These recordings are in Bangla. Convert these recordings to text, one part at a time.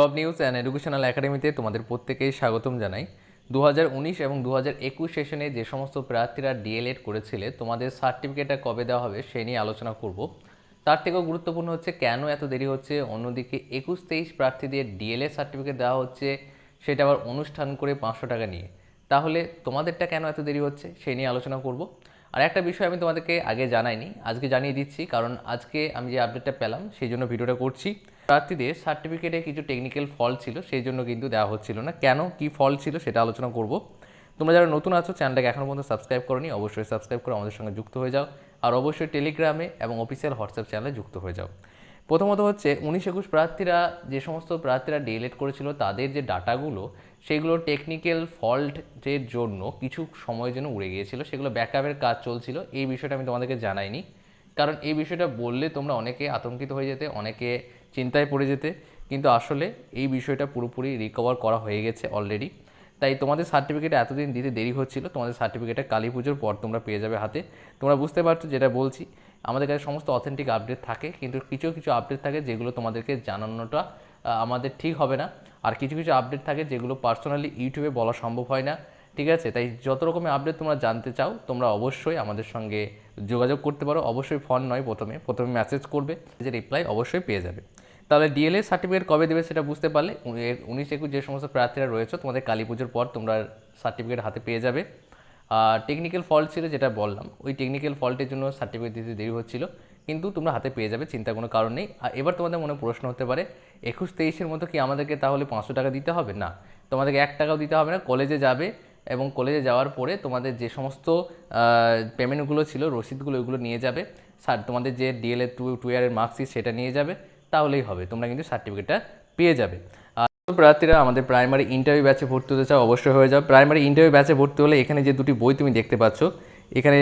জব নিউজ অ্যান্ড এডুকেশনাল একাডেমিতে তোমাদের প্রত্যেকেই স্বাগতম জানাই। দু হাজার উনিশ এবং দু হাজার একুশ সেশনে যে সমস্ত প্রার্থীরা ডিএলএড করেছিলে, তোমাদের সার্টিফিকেটটা কবে দেওয়া হবে সেই নিয়ে আলোচনা করব। তার থেকেও গুরুত্বপূর্ণ হচ্ছে, কেন এত দেরি হচ্ছে? অন্যদিকে একুশ তেইশ প্রার্থীদের ডিএলএড সার্টিফিকেট দেওয়া হচ্ছে, সেটা আবার অনুষ্ঠান করে পাঁচশো টাকা নিয়ে। তাহলে তোমাদেরটা কেন এত দেরি হচ্ছে? সেই নিয়ে আলোচনা করব। আর একটা বিষয় আমি তোমাদেরকে আগে জানাইনি, আজকে জানিয়ে দিচ্ছি, কারণ আজকে আমি যে আপডেটটা পেলাম, সেই জন্য ভিডিওটা করছি। প্রার্থীদের সার্টিফিকেটে কিছু টেকনিক্যাল ফল্ট ছিল, সেই জন্য কিন্তু দেওয়া হচ্ছিল না। কেন? কি ফল্ট ছিল সেটা আলোচনা করব। তোমরা যারা নতুন আছো, চ্যানেলটাকে এখনও পর্যন্ত সাবস্ক্রাইব করনি, অবশ্যই সাবস্ক্রাইব করে আমাদের সঙ্গে যুক্ত হয়ে যাও। আর অবশ্যই টেলিগ্রামে এবং অফিসিয়াল হোয়াটসঅ্যাপ চ্যানেলে যুক্ত হয়ে যাও। প্রথমত হচ্ছে, উনিশ একুশ প্রার্থীরা যে সমস্ত প্রার্থীরা ডিএলএড করেছিল, তাদের যে ডাটাগুলো, সেগুলো টেকনিক্যাল ফল্টের জন্য কিছু সময়ের জন্য উড়ে গিয়েছিল, সেগুলো ব্যাকআপের কাজ চলছিল। এই বিষয়টা আমি তোমাদেরকে জানাইনি। কারণ এই বিষয়টা বললে তোমরা অনেকে আতঙ্কিত হয়ে যেতে, অনেকে চিন্তায় পড়ে যেতে, কিন্তু আসলে এই বিষয়টা পুরোপুরি রিকভার করা হয়ে গেছে অলরেডি তাই তোমাদের সার্টিফিকেট এতদিন দিতে দেরি হচ্ছিল, তোমাদের সার্টিফিকেটটা কালী পুজোর পর তোমরা পেয়ে যাবে হাতে। তোমরা বুঝতে পারছ যেটা বলছি, আমাদের কাছে সমস্ত অথেন্টিক আপডেট থাকে, কিন্তু কিছু কিছু আপডেট থাকে যেগুলো তোমাদেরকে জানানোটা আমাদের ঠিক হবে না। আর কিছু কিছু আপডেট থাকে যেগুলো পার্সোনালি ইউটিউবে বলা সম্ভব হয় না। ঠিক আছে? তাই যত রকমের আপডেট তোমরা জানতে চাও, তোমরা অবশ্যই আমাদের সঙ্গে যোগাযোগ করতে পারো। অবশ্যই ফোন নয় প্রথমে। প্রথমে মেসেজ করবে, যে রিপ্লাই অবশ্যই পেয়ে যাবে। তাহলে ডিএলএ সার্টিফিকেট কবে দেবে সেটা বুঝতে পারলে উনিশ একুশ যে সমস্ত প্রার্থীরা রয়েছে, তোমাদের কালী পুজোর পর তোমরা সার্টিফিকেট হাতে পেয়ে যাবে। আর টেকনিক্যাল ফল্ট ছিল যেটা বললাম, ওই টেকনিক্যাল ফল্টের জন্য সার্টিফিকেট দিতে দেরি হচ্ছিল, কিন্তু তোমরা হাতে পেয়ে যাবে, চিন্তা কোনো কারণ নেই। আর এবার তোমাদের মনে প্রশ্ন হতে পারে, একুশ তেইশের মতো কি আমাদেরকে তাহলে পাঁচশো টাকা দিতে হবে? না। তোমাদেরকে এক টাকাও দিতে হবে না, কলেজে যাবে এবং কলেজে যাওয়ার পরে তোমাদের যে সমস্ত পেমেন্টগুলো ছিল, রসিদগুলো ওইগুলো নিয়ে যাবে। স্যার তোমাদের যে ডিএলএ টু টু ইয়ারের মার্কশিট সেটা নিয়ে যাবে, তাহলেই হবে। তোমরা কিন্তু সার্টিফিকেটটা পেয়ে যাবে। প্রার্থীরা আমাদের প্রাইমারি ইন্টারভিউ ব্যাচে ভর্তি হতে চাও, অবশ্যই হয়ে যাও প্রাইমারি ইন্টারভিউ ব্যাচে ভর্তি হলে এখানে যে দুটি বই তুমি দেখতে পাচ্ছ, এখানে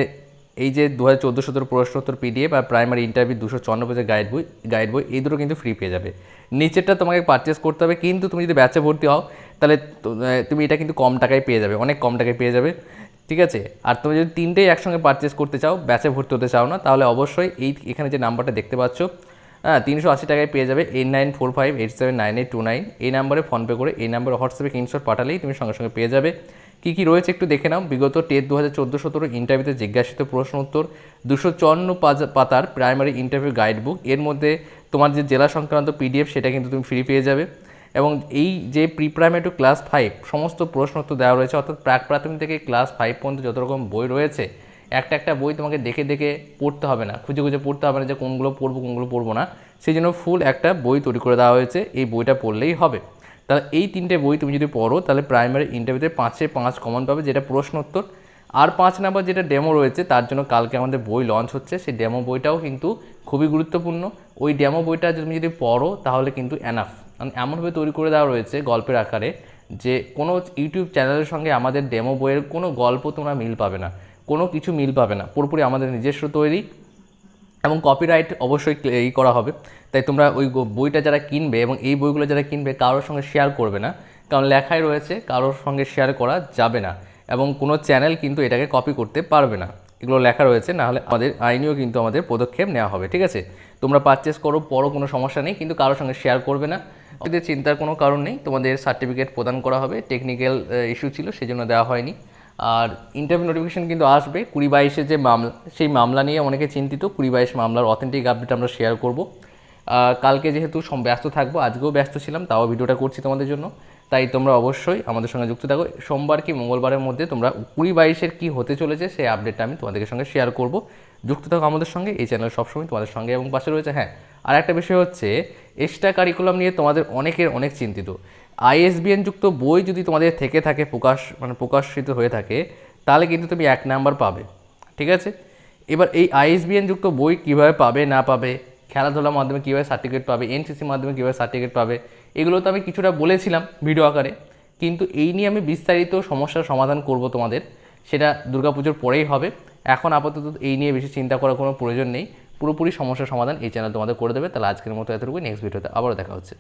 এই যে দু হাজার চোদ্দ সতেরো প্রশ্নোত্তর পিডিএফ আর প্রাইমারি ইন্টারভিউ দুশো চন্ন পেজের গাইড বই গাইড বই, এই দুটো কিন্তু ফ্রি পেয়ে যাবে। নিচেরটা তোমাকে পারচেস করতে হবে, কিন্তু তুমি যদি ব্যাচে ভর্তি হও, তাহলে তুমি এটা কিন্তু কম টাকায় পেয়ে যাবে, অনেক কম টাকায় পেয়ে যাবে, ঠিক আছে? আর তুমি যদি তিনটেই একসঙ্গে পারচেস করতে চাও ব্যাচে ভর্তি হতে চাও না, তাহলে অবশ্যই এই, এখানে যে নাম্বারটা দেখতে পাচ্ছ হ্যাঁ তিনশো আশি টাকায় পেয়ে যাবে eight nine four five eight seven nine eight two nine এই নাম্বারে ফোনপে করে, এই নাম্বারে হোয়াটসঅ্যাপে স্ক্রিনশট পাঠালেই তুমি সঙ্গে সঙ্গে পেয়ে যাবে। কী কী রয়েছে একটু দেখে নাও। বিগত টেট দু হাজার চোদ্দ সতেরো ইন্টারভিউতে জিজ্ঞাসিত প্রশ্ন উত্তর, দুশো চুয়ান্ন পাজ- পাতার প্রাইমারি ইন্টারভিউ গাইড বুক এর মধ্যে তোমার যে জেলা সংক্রান্ত পিডিএফ সেটা কিন্তু তুমি ফ্রি পেয়ে যাবে। এবং এই যে pre primary to class five সমস্ত প্রশ্ন উত্তর দেওয়া রয়েছে। অর্থাৎ প্রাক প্রাথমিক থেকে ক্লাস ফাইভ পর্যন্ত যত রকম বই রয়েছে একটা একটা বই তোমাকে দেখে দেখে পড়তে হবে না, খুঁজে খুঁজে পড়তে হবে না যে কোনগুলো পড়ব কোনগুলো পড়ব না। সেই জন্য ফুল একটা বই তৈরি করে দেওয়া হয়েছে, এই বইটা পড়লেই হবে। তাহলে এই তিনটে বই তুমি যদি পড়ো, তাহলে প্রাইমারি ইন্টারভিউতে পাঁচে পাঁচ কমন পাবে, যেটা প্রশ্ন উত্তর আর পাঁচ নাম্বার যেটা ডেমো রয়েছে, তার জন্য কালকে আমাদের বই লঞ্চ হচ্ছে, সেই ডেমো বইটাও কিন্তু খুবই গুরুত্বপূর্ণ। ওই ডেমো বইটা তুমি যদি পড়ো, তাহলে কিন্তু এনাফ কারণ এমনভাবে তৈরি করে দেওয়া রয়েছে গল্পের আকারে, যে কোনো ইউটিউব চ্যানেলের সঙ্গে আমাদের ডেমো বইয়ের কোনো গল্প তোমরা মিল পাবে না। কোনো কিছু মিল পাবে না। পুরোপুরি আমাদের নিজস্ব তৈরি এবং কপিরাইট অবশ্যই ই করা হবে। তাই তোমরা ওই বইটা যারা কিনবে এবং এই বইগুলো যারা কিনবে কারোর সঙ্গে শেয়ার করবে না। কারণ লেখাই রয়েছে, কারোর সঙ্গে শেয়ার করা যাবে না এবং কোনো চ্যানেল কিন্তু এটাকে কপি করতে পারবে না। এগুলো লেখা রয়েছে, নাহলে আমাদের আইনিও কিন্তু আমাদের পদক্ষেপ নেওয়া হবে, ঠিক আছে? তোমরা পারচেস করো পরও কোনো সমস্যা নেই, কিন্তু কারোর সঙ্গে শেয়ার করবে না। ওদের চিন্তার কোনো কারণ নেই, তোমাদের সার্টিফিকেট প্রদান করা হবে। টেকনিক্যাল ইস্যু ছিল সেই জন্য দেওয়া হয়নি। আর ইন্টারভিউ নোটিফিকেশন কিন্তু আসবে। কুড়ি বাইশে যে মামলা, সেই মামলা নিয়ে অনেকে চিন্তিত। কুড়ি বাইশ মামলার অথেন্টিক আপডেট আমরা শেয়ার করব। কালকে যেহেতু ব্যস্ত থাকব, আজকেও ব্যস্ত ছিলাম, তাও ভিডিওটা করছি তোমাদের জন্য। তাই তোমরা অবশ্যই আমাদের সঙ্গে যুক্ত থাকো। সোমবার কি মঙ্গলবারের মধ্যে তোমরা কুড়ি বাইশের কী হতে চলেছে, সেই আপডেটটা আমি তোমাদের সঙ্গে শেয়ার করব। যুক্ত থাকো আমাদের সঙ্গে, এই চ্যানেল সবসময় তোমাদের সঙ্গে এবং পাশে রয়েছে। হ্যাঁ আর একটা বিষয় হচ্ছে এক্সট্রা কারিকুলাম নিয়ে তোমাদের অনেকের অনেক চিন্তিত। আইএসবিএন যুক্ত বই যদি তোমাদের থেকে থাকে, প্রকাশ মানে প্রকাশিত হয়ে থাকে, তাহলে কিন্তু তুমি এক নাম্বার পাবে, ঠিক আছে? এবার এই আইএসবিএন যুক্ত বই কীভাবে পাবে, না পাবে, খেলাধুলার মাধ্যমে কীভাবে সার্টিফিকেট পাবে এনসিসির মাধ্যমে কীভাবে সার্টিফিকেট পাবে, এগুলো তো আমি কিছুটা বলেছিলাম ভিডিও আকারে, কিন্তু এই নিয়ে আমি বিস্তারিত সমস্যার সমাধান করব তোমাদের, সেটা দুর্গাপুজোর পরেই হবে। এখন আপাতত এই নিয়ে বেশি চিন্তা করার কোনো প্রয়োজন নেই। পুরোপুরি সমস্যার সমাধান এই চ্যানেল তোমাদের করে দেবে। তাহলে আজকের মতো এতটুকুই। নেক্সট ভিডিওতে আবারও দেখা হচ্ছে।